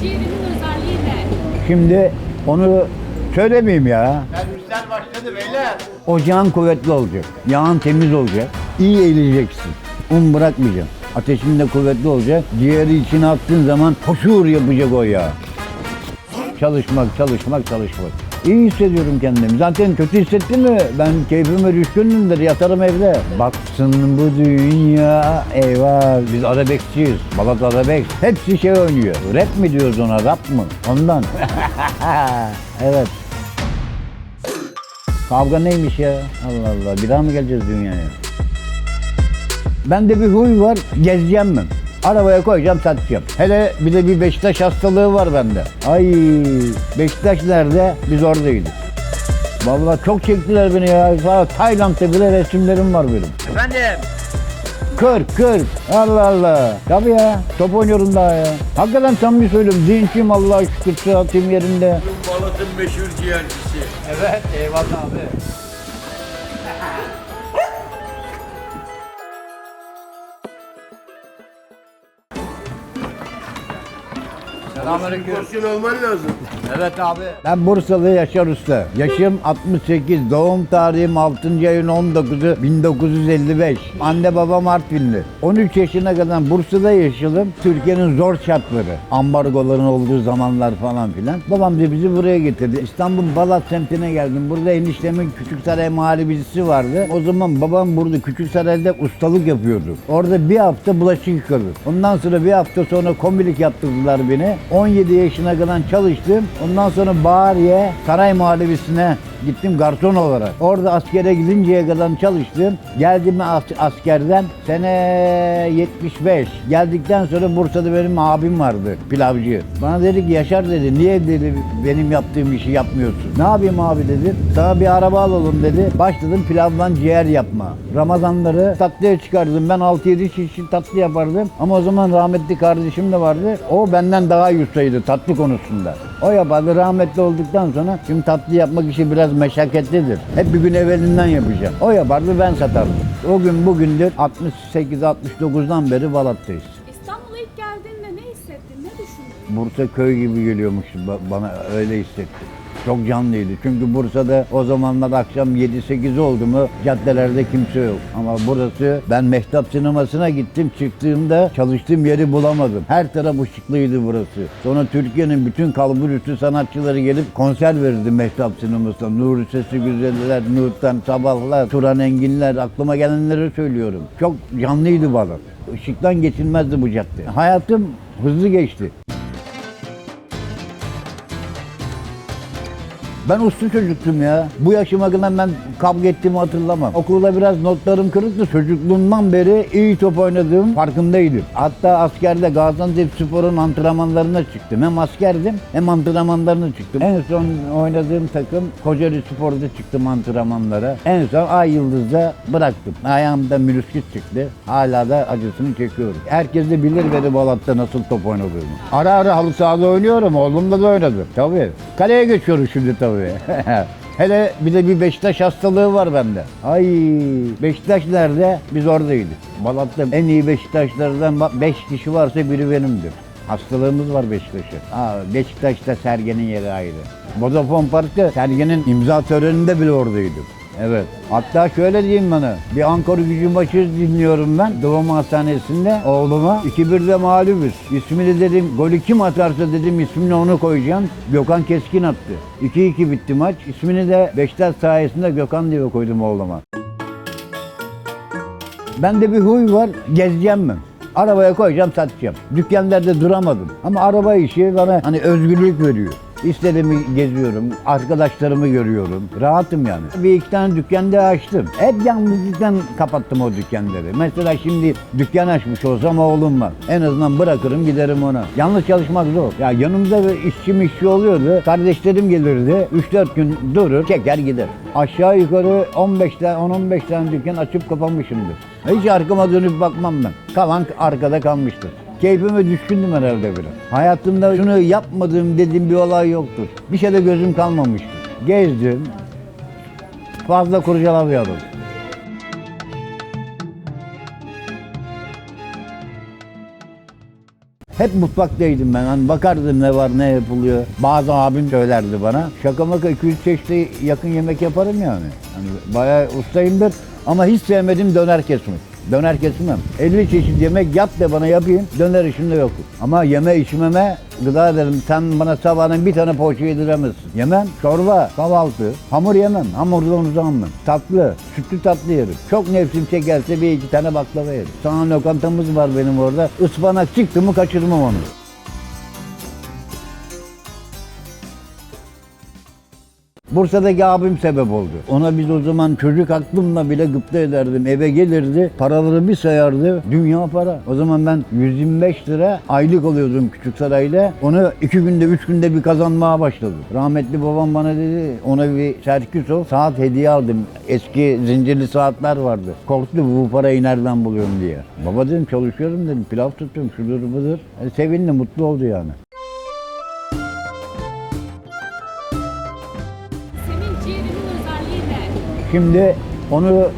ciğerinin özelliği ne? Şimdi onu söylemeyeyim ya. Servisler başladı beyler. Ocağın kuvvetli olacak. Yağın temiz olacak. İyi eğileceksin. Un bırakmayacaksın. Ateşin de kuvvetli olacak. Ciğeri içine attığın zaman hoşur yapacak o yağ. Çalışmak, çalışmak, çalışmak. İyi hissediyorum kendimi. Zaten kötü hissettim mi ben keyfime düşkünümdür. Yatarım evde. Baksın bu dünya. Eyvah. Biz arabeskçiyiz. Balat arabesk. Hepsi şey oynuyor. Rap mi diyoruz ona? Rap mı? Ondan. evet. Kavga neymiş ya? Allah Allah. Bir daha mı geleceğiz dünyaya? Bende bir huy var. Gezeceğim ben. Arabaya koyacağım satacağım. Hele bir de bir Beşiktaş hastalığı var bende. Ay Beşiktaş nerede? Biz oradaydık. Vallahi çok çektiler beni ya. Tayland'da bile resimlerim var benim. Efendim. Kır kır. Allah Allah. Tabii ya. Top oynuyorum daha ya. Hakikaten samimi söylüyorum. Dinçiyim Allah'a şükür. Sıhhatim yerinde. Balat'ın meşhur ciğercisi. Evet eyvallah abi. Selamünaleyküm. Porsiyon alman lazım. Evet abi. Ben Bursalı Yaşar Usta. Yaşım 68. Doğum tarihim 6. ayın 19'u 1955. Anne babam Artvinli. 13 yaşına kadar Bursa'da yaşadım. Türkiye'nin zor şartları. Ambargoların olduğu zamanlar falan filan. Babam da bizi buraya getirdi. İstanbul Balat semtine geldim. Burada eniştemin Küçüksaray muhallebicisi vardı. O zaman babam burada Küçüksaray'da ustalık yapıyordu. Orada bir hafta bulaşık yıkadı. Ondan sonra bir hafta sonra kombilik yaptırdılar beni. 17 yaşına kadar çalıştım. Ondan sonra Bahariye Saray Muhallebisi'ne gittim garson olarak. Orada askere gidinceye kadar çalıştım. Geldim as- askerden sene 75. Geldikten sonra Bursa'da benim abim vardı pilavcı. Bana dedi ki Yaşar dedi niye dedi benim yaptığım işi yapmıyorsun? Ne yapayım abi dedi. Sana bir araba alalım dedi. Başladım pilavdan ciğer yapma. Ramazanları tatlıya çıkardım. Ben 6-7 çeşit tatlı yapardım. Ama o zaman rahmetli kardeşim de vardı. O benden daha iyi ustaydı tatlı konusunda. O yapardı. Rahmetli olduktan sonra şimdi tatlı yapmak işi biraz meşakkatlidir. Hep bir gün evvelinden yapacağım. O yapardı ben satardım. O gün bugündür 68-69'dan beri Balat'tayız. İstanbul'a ilk geldiğinde ne hissettin, ne düşündün? Bursa köy gibi geliyormuş ba- bana öyle hissetti. Çok canlıydı. Çünkü Bursa'da o zamanlar akşam 7-8 oldu mu caddelerde kimse yok. Ama burası ben Mehtap sinemasına gittim çıktığımda çalıştığım yeri bulamadım. Her taraf ışıklıydı burası. Sonra Türkiye'nin bütün kalburüstü sanatçıları gelip konser verirdi Mehtap sinemasında. Nuri Sesi Güzeller, Nurten Sabahlar, Turan Enginler aklıma gelenleri söylüyorum. Çok canlıydı bana. Işıktan geçilmezdi bu cadde. Hayatım hızlı geçti. Ben uslu çocuktum ya. Bu yaşıma kadar ben kavga ettiğimi hatırlamam. Okulda biraz notlarım kırıktı. Çocukluğumdan beri iyi top oynadığım farkındaydım. Hatta askerde Gaziantep Spor'un antrenmanlarına çıktım. Hem askerdim hem antrenmanlarına çıktım. En son oynadığım takım Kocaeli Spor'da çıktım antrenmanlara. En son Ay Yıldız'da bıraktım. Ayağımda mülüsküt çıktı. Hala da acısını çekiyorum. Herkes de bilir beni Balat'ta nasıl top oynadığımı. Ara ara halı sahada oynuyorum. Oğlumla da oynadım. Tabii. Kaleye geçiyoruz şimdi tabii. Hele bir de bir Beşiktaş hastalığı var bende. Ay Beşiktaş nerede? Biz oradaydık. Balat'ta en iyi Beşiktaşlardan 5 kişi varsa biri benimdir. Hastalığımız var Beşiktaş'a. Aa, Beşiktaş'ta Sergen'in yeri ayrı. Vodafone Park'ta Sergen'in imza töreninde bile oradaydım. Evet. Hatta şöyle diyeyim bana. Bir Ankara gücü maçı dinliyorum ben. Doğum Hastanesi'nde oğluma. 2-1'de mağlubuz. İsmini dedim, golü kim atarsa dedim ismini onu koyacağım. Gökhan Keskin attı. 2-2 bitti maç. İsmini de Beşiktaş sayesinde Gökhan diye koydum oğluma. Bende bir huy var, gezeceğim ben. Arabaya koyacağım, satacağım. Dükkanlarda duramadım. Ama araba işi bana hani özgürlük veriyor. İstediğimi geziyorum, arkadaşlarımı görüyorum. Rahatım yani. Bir iki tane dükkan da açtım. Hep yalnızlıktan kapattım o dükkanları. Mesela şimdi dükkan açmış olsam oğlum var. En azından bırakırım giderim ona. Yalnız çalışmak zor. Ya yanımda bir işçi mişçi oluyordu. Kardeşlerim gelirdi. 3-4 gün durur, çeker gider. Aşağı yukarı 15 tane, 10-15 tane dükkan açıp kapanmışımdır. Hiç arkama dönüp bakmam ben. Kalan arkada kalmıştır. Keyfime düşkündüm herhalde biraz. Hayatımda şunu yapmadığım dediğim bir olay yoktur. Bir şeyde gözüm kalmamıştır. Gezdim. Fazla kurcalamıyordum. Hep mutfaktaydım ben. Hani bakardım ne var ne yapılıyor. Bazı abim söylerdi bana. Şaka maka 200 çeşite yakın yemek yaparım yani. Hani bayağı ustayımdır. Ama hiç sevmedim döner kesmek. Döner kesmem. 50 çeşit yemek yap de bana yapayım. Döner işimde yok. Ama yeme içmeme gıda derim. Sen bana sabahın bir tane poğaça yediremezsin. Yemem. Çorba, kahvaltı. Hamur yemem. Hamurdan ben. Tatlı. Sütlü tatlı yerim. Çok nefsim çekerse bir iki tane baklava yerim. Sana lokantamız var benim orada. Ispanak çıktı mı kaçırmam onu. Bursa'daki abim sebep oldu. Ona biz o zaman çocuk aklımla bile gıpta ederdim. Eve gelirdi, paraları bir sayardı. Dünya para. O zaman ben 125 lira aylık alıyordum Küçük Saray'da. Onu iki günde, üç günde bir kazanmaya başladım. Rahmetli babam bana dedi, ona bir Serküsov saat hediye aldım. Eski zincirli saatler vardı. Korktu bu parayı nereden buluyorum diye. Baba dedim çalışıyorum dedim, pilav tutuyorum, şudur budur. E, sevindi, mutlu oldu yani. Şimdi onu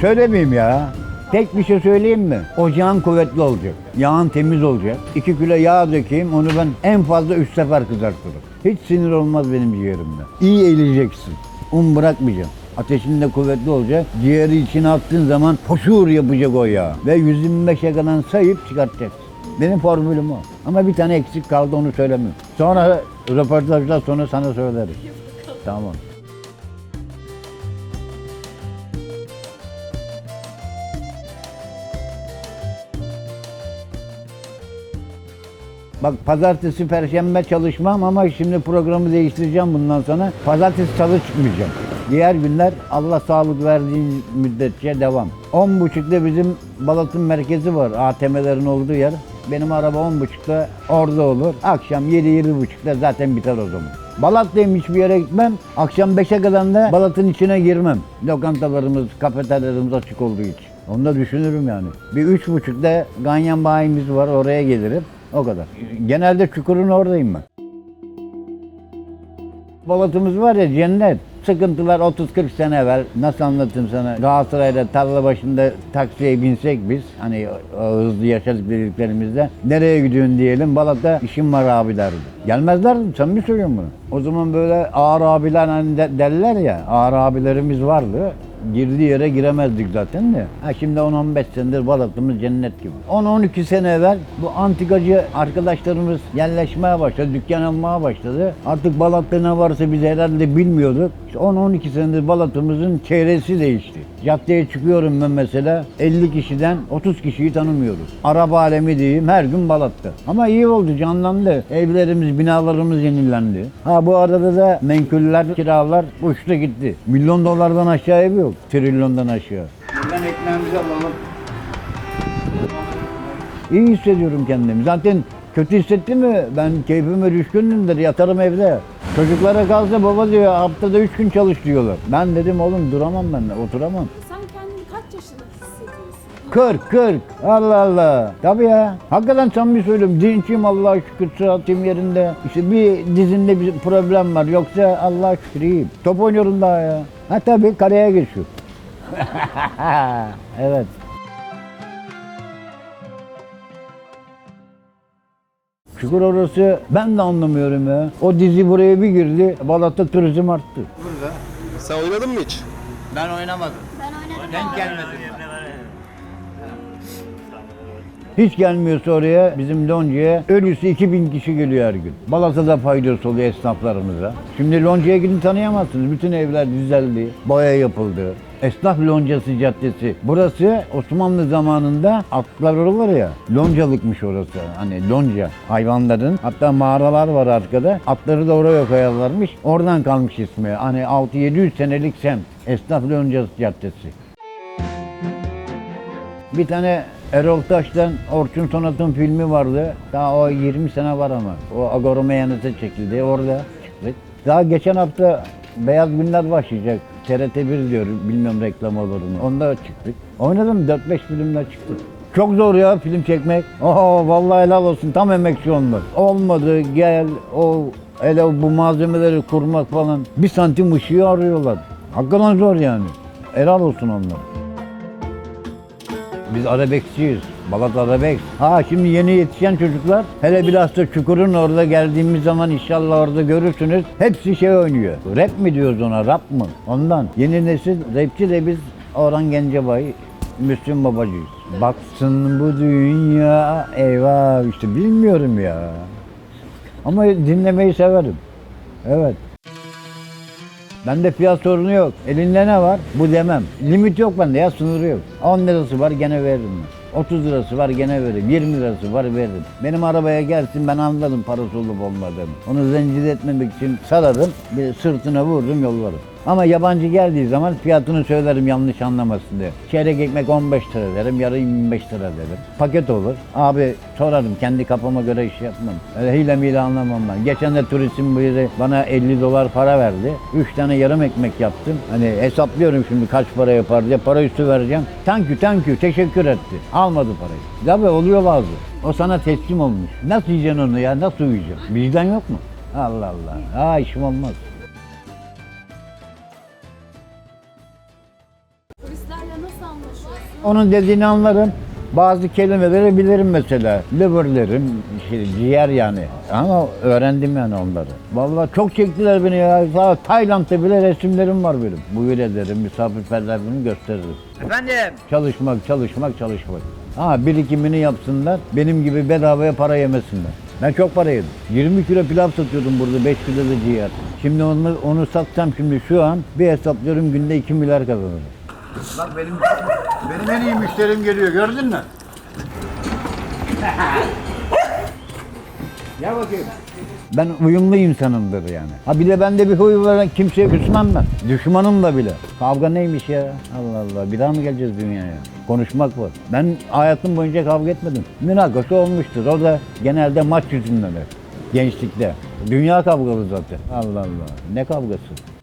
söylemeyeyim ya. Tek bir şey söyleyeyim mi? Ocağın kuvvetli olacak. Yağın temiz olacak. 2 kilo yağ dökeyim onu ben en fazla 3 sefer kızartırım. Hiç sinir olmaz benim ciğerimde. İyi eğileceksin. Un bırakmayacaksın. Ateşin de kuvvetli olacak. Ciğeri içine attığın zaman poşur yapacak o yağ. Ve 125'e kadar sayıp çıkartacaksın. Benim formülüm o. Ama bir tane eksik kaldı onu söylemiyorum. Sonra röportajdan sonra sana söylerim. Tamam. Bak pazartesi, perşembe çalışmam ama şimdi programı değiştireceğim bundan sonra. Pazartesi, salı çıkmayacağım. Diğer günler Allah sağlık verdiği müddetçe devam. 10.30'da bizim Balat'ın merkezi var. ATM'lerin olduğu yer. Benim araba 10.30'da orada olur. Akşam 7-7.30'da zaten biter o zaman. Balat'tayım hiçbir yere gitmem. Akşam 5'e kadar da Balat'ın içine girmem. Lokantalarımız, kafeteryalarımız açık olduğu için. Onu da düşünürüm yani. Bir üç buçukta ganyan bayimiz var oraya gelirim. O kadar. Genelde çukurun oradayım ben. Balatımız var ya cennet. Sıkıntılar 30-40 sene evvel. Nasıl anlatayım sana? Galatasaray'da tarla başında taksiye binsek biz. Hani o hızlı yaşadık dediklerimizde. Nereye gidiyorsun diyelim. Balat'ta işim var abi derdi. Gelmezlerdi. Sen mi söylüyorsun bunu? O zaman böyle ağır abiler hani de- derler ya. Ağır abilerimiz vardı. Girdiği yere giremezdik zaten de. Ha şimdi 10-15 senedir Balat'ımız cennet gibi. 10-12 sene evvel bu antikacı arkadaşlarımız yerleşmeye başladı, dükkan almaya başladı. Artık Balat'ta ne varsa biz herhalde bilmiyorduk. İşte 10-12 senedir Balat'ımızın çevresi değişti. Caddeye çıkıyorum ben mesela 50 kişiden 30 kişiyi tanımıyoruz. Arap alemi diyeyim her gün Balat'ta. Ama iyi oldu canlandı. Evlerimiz, binalarımız yenilendi. Ha bu arada da menkuller, kiralar uçtu gitti. Milyon dolardan aşağı ev. Trilyondan aşağı. Buradan ekmeğimizi alalım. İyi hissediyorum kendimi. Zaten kötü hissettim mi ben keyfime düşkündümdür. Yatarım evde. Çocuklara kalsa baba diyor haftada üç gün çalış diyorlar. Ben dedim oğlum duramam ben de oturamam. Sen kendini kaç yaşında hissediyorsun? 40 40 Allah Allah. Tabii ya. Hakikaten samimi söylüyorum. Dinçiyim Allah'a şükür sıhhatim yerinde. İşte bir dizinde bir problem var. Yoksa Allah'a şükür iyiyim. Top oynuyorum daha ya. Ha tabii kareye geçiyor. evet. Şükür orası ben de anlamıyorum ya. O dizi buraya bir girdi. Balat'ta turizm arttı. Sen oynadın mı hiç? Ben oynamadım. Ben oynadım. Denk gelmedim. Hiç gelmiyorsa oraya bizim Lonca'ya ölüsü 2000 kişi geliyor her gün. Balat'a da faydası oluyor esnaflarımıza. Şimdi Lonca'ya gidin tanıyamazsınız. Bütün evler düzeldi, boya yapıldı. Esnaf Loncası Caddesi. Burası Osmanlı zamanında atlar var ya, loncalıkmış orası. Hani lonca hayvanların. Hatta mağaralar var arkada. Atları da oraya koyarlarmış. Oradan kalmış ismi. Hani 6-700 senelik semt. Esnaf Loncası Caddesi. Bir tane Erol Taş'tan Orçun Sonat'ın filmi vardı. Daha o 20 sene var ama. O Agora Meyanet'e çekildi. Orada çıktık. Daha geçen hafta Beyaz Günler başlayacak. TRT1 diyor. Bilmiyorum reklam olur mu. Onda çıktık. Oynadım 4-5 filmler çıktı. Çok zor ya film çekmek. Oho vallahi helal olsun. Tam emekçi onlar. Olmadı gel o hele bu malzemeleri kurmak falan. Bir santim ışığı arıyorlar. Hakikaten zor yani. Helal olsun onlara. Biz arabeskçiyiz. Balata'da Bex. Ha şimdi yeni yetişen çocuklar hele biraz da Çukur'un orada geldiğimiz zaman inşallah orada görürsünüz. Hepsi şey oynuyor. Rap mi diyoruz ona rap mı? Ondan. Yeni nesil rapçi de biz Orhan Gencebay, Müslüm Babacıyız. Baksın bu dünya eyvah işte bilmiyorum ya. Ama dinlemeyi severim. Evet. Bende fiyat sorunu yok. Elinde ne var? Bu demem. Limit yok bende ya sınırı yok. 10 lirası var gene veririm. ben. 30 lirası var gene veririm. 20 lirası var veririm. Benim arabaya gelsin ben anladım parası olup olmadığını. Onu zencide etmemek için sararım. Bir sırtına vururum yollarım. Ama yabancı geldiği zaman fiyatını söylerim yanlış anlamasın diye. Çeyrek ekmek 15 lira derim, yarı 25 lira derim. Paket olur. Abi sorarım, kendi kafama göre iş yapmam. Öyle hile mile anlamam ben. Geçen de turistin biri bana 50 dolar para verdi. 3 tane yarım ekmek yaptım. Hani hesaplıyorum şimdi kaç para yapar diye para üstü vereceğim. Thank you, thank you, teşekkür etti. Almadı parayı. Tabii oluyor bazı. O sana teslim olmuş. Nasıl yiyeceksin onu ya, nasıl uyuyacaksın? Vicdan yok mu? Allah Allah. Ha işim olmaz. Onun dediğini anlarım. Bazı kelimeleri bilirim mesela. Liver derim, şey, ciğer yani. Ama öğrendim yani onları. Vallahi çok çektiler beni ya. Sağ Tayland'da bile resimlerim var benim. Buyur ederim, misafirperverliğimi gösteririm. Efendim? Çalışmak, çalışmak, çalışmak. Ha birikimini yapsınlar, benim gibi bedavaya para yemesinler. Ben çok para yedim. 20 kilo pilav satıyordum burada, 5 kilo da ciğer. Şimdi onu, onu satsam şimdi şu an bir hesaplıyorum günde 2 milyar kazanırım. Bak benim benim en iyi müşterim geliyor gördün mü? Gel bakayım. Ben uyumlu insanımdır yani. Ha bir de bende bir huy var kimseye küsmem ben. Düşmanım da bile. Kavga neymiş ya? Allah Allah bir daha mı geleceğiz dünyaya? Konuşmak var. Ben hayatım boyunca kavga etmedim. Münakaşa olmuştur. O da genelde maç yüzünden hep. Gençlikte. Dünya kavgalı zaten. Allah Allah. Ne kavgası?